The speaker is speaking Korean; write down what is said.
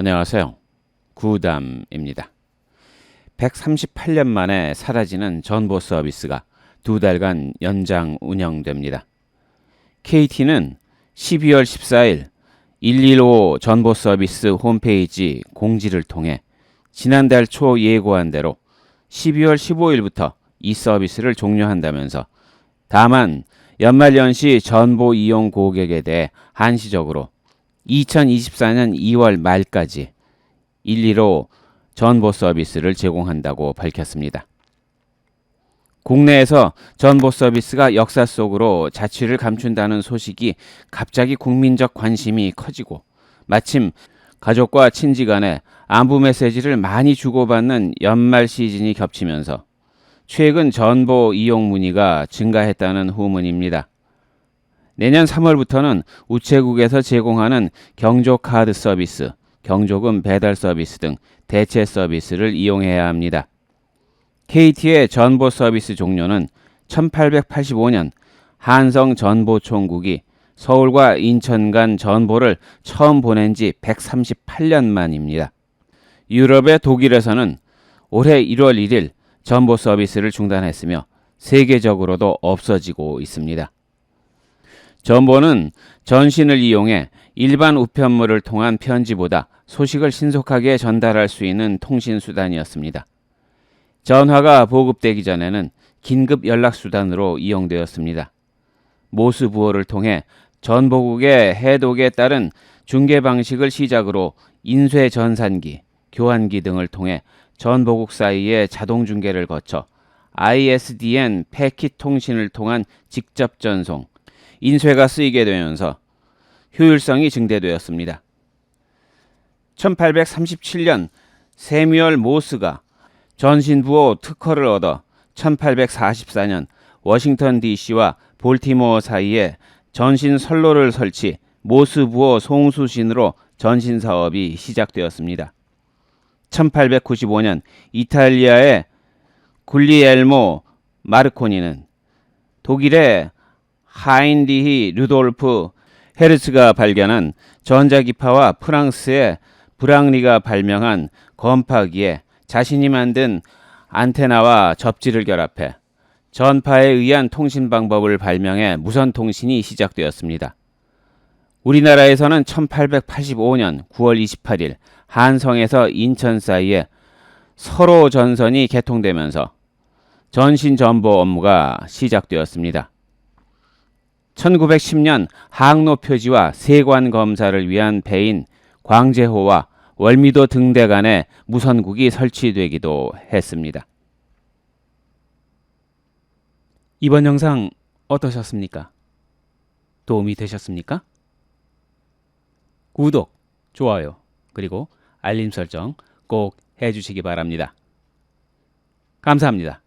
안녕하세요. 구담입니다. 138년 만에 사라지는 전보 서비스가 두 달간 연장 운영됩니다. KT는 12월 14일 115 전보 서비스 홈페이지 공지를 통해 지난달 초 예고한 대로 12월 15일부터 이 서비스를 종료한다면서 다만 연말연시 전보 이용 고객에 대해 한시적으로 2024년 2월 말까지 115 전보 서비스를 제공한다고 밝혔습니다. 국내에서 전보 서비스가 역사 속으로 자취를 감춘다는 소식이 갑자기 국민적 관심이 커지고 마침 가족과 친지 간에 안부 메시지를 많이 주고받는 연말 시즌이 겹치면서 최근 전보 이용 문의가 증가했다는 후문입니다. 내년 3월부터는 우체국에서 제공하는 경조카드 서비스, 경조금 배달 서비스 등 대체 서비스를 이용해야 합니다. KT의 전보 서비스 종료는 1885년 한성 전보총국이 서울과 인천 간 전보를 처음 보낸 지 138년 만입니다. 유럽의 독일에서는 올해 1월 1일 전보 서비스를 중단했으며 세계적으로도 없어지고 있습니다. 전보는 전신을 이용해 일반 우편물을 통한 편지보다 소식을 신속하게 전달할 수 있는 통신 수단이었습니다. 전화가 보급되기 전에는 긴급 연락 수단으로 이용되었습니다. 모스 부호를 통해 전보국의 해독에 따른 중계 방식을 시작으로 인쇄 전산기, 교환기 등을 통해 전보국 사이에 자동 중계를 거쳐 ISDN 패킷 통신을 통한 직접 전송, 인쇄가 쓰이게 되면서 효율성이 증대되었습니다. 1837년 세뮤얼 모스가 전신부호 특허를 얻어 1844년 워싱턴 DC와 볼티모어 사이에 전신 선로를 설치 모스 부호 송수신으로 전신 사업이 시작되었습니다. 1895년 이탈리아의 굴리엘모 마르코니는 독일의 하인리히 루돌프 헤르츠가 발견한 전자기파와 프랑스의 브랑리가 발명한 건파기에 자신이 만든 안테나와 접지를 결합해 전파에 의한 통신 방법을 발명해 무선 통신이 시작되었습니다. 우리나라에서는 1885년 9월 28일 한성에서 인천 사이에 서로 전선이 개통되면서 전신 전보 업무가 시작되었습니다. 1910년 항로 표지와 세관 검사를 위한 배인 광제호와 월미도 등대 간에 무선국이 설치되기도 했습니다. 이번 영상 어떠셨습니까? 도움이 되셨습니까? 구독, 좋아요, 그리고 알림 설정 꼭 해주시기 바랍니다. 감사합니다.